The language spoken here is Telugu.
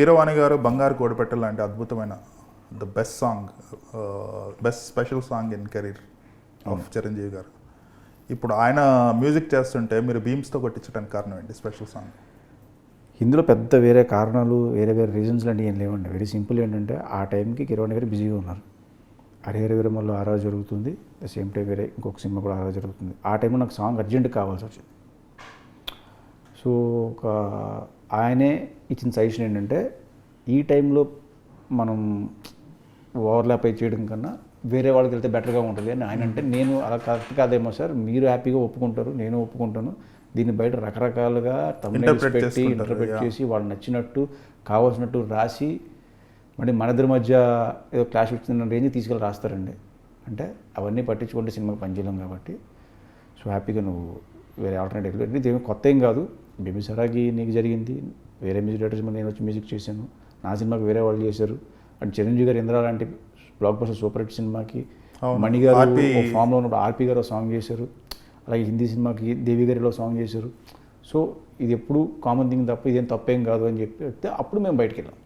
కీరవాణి గారు బంగారు కోడిపెట్ట లాంటి అద్భుతమైన the best song best special song in career of Chiranjeevi గారు. ఇప్పుడు ఆయన మ్యూజిక్ చేస్తుంటే మీరు బీమ్స్తో కొట్టించడానికి కారణం ఏంటి స్పెషల్ సాంగ్? ఇందులో పెద్ద వేరే కారణాలు వేరే వేరే రీజన్స్ లాంటివి ఏం లేవండి. వెరీ సింపుల్ ఏంటంటే ఆ టైంకి కిరణ్ గారు బిజీగా ఉన్నారు. హరిహర వీరమల్లో ఆరా జరుగుతుంది. ద సేమ్ టైం వేరే ఇంకొక సినిమా కూడా ఆరా జరుగుతుంది. ఆ టైంలో నాకు సాంగ్ అర్జెంట్ కావాల్సి వచ్చింది. సో ఒక ఆయనే ఇచ్చిన సజెషన్ ఏంటంటే ఈ టైంలో మనం ఓవర్లాప్ అయి చేయడం కన్నా వేరే వాళ్ళకి వెళ్తే బెటర్గా ఉంటుంది అని ఆయన అంటే నేను అలా కరెక్ట్ కాదేమో సార్ మీరు హ్యాపీగా ఒప్పుకుంటారు నేను ఒప్పుకుంటాను. దీన్ని బయట రకరకాలుగా తమిళ పెట్టి ఇంటర్ప్రెట్. చేసి వాళ్ళు నచ్చినట్టు కావాల్సినట్టు రాసి మళ్ళీ మన ఇద్దరి మధ్య ఏదో క్లాష్ వచ్చిందన్న రేంజ్ తీసుకెళ్ళి రాస్తారండి. అంటే అవన్నీ పట్టించుకుంటే సినిమాకి పనిచేయలేం కాబట్టి. సో హ్యాపీగా నువ్వు వేరే ఆల్టర్నేటివ్ ఇది ఏమీ కొత్త ఏం కాదు. బేబీ సరాకి నీకు జరిగింది. వేరే మ్యూజిక్ డైరెక్టర్స్ మీద నేను వచ్చి మ్యూజిక్ చేశాను. నా సినిమాకి వేరే వాళ్ళు చేశారు. అండ్ చిరంజీవి గారు ఇంద్ర లాంటి బ్లాక్ బస్టర్ సూపర్ హిట్ సినిమాకి. మణి గారు ఫామ్లో ఉన్నప్పుడు ఆర్పి గారు సాంగ్ చేశారు. అలాగే హిందీ సినిమాకి దేవి గారిలో సాంగ్ చేశారు. సో ఇది ఎప్పుడు కామన్ థింగ్ తప్ప ఇదేం తప్పేం కాదు అని చెప్పి చెప్తే అప్పుడు మేము బయటికి వెళ్ళాం.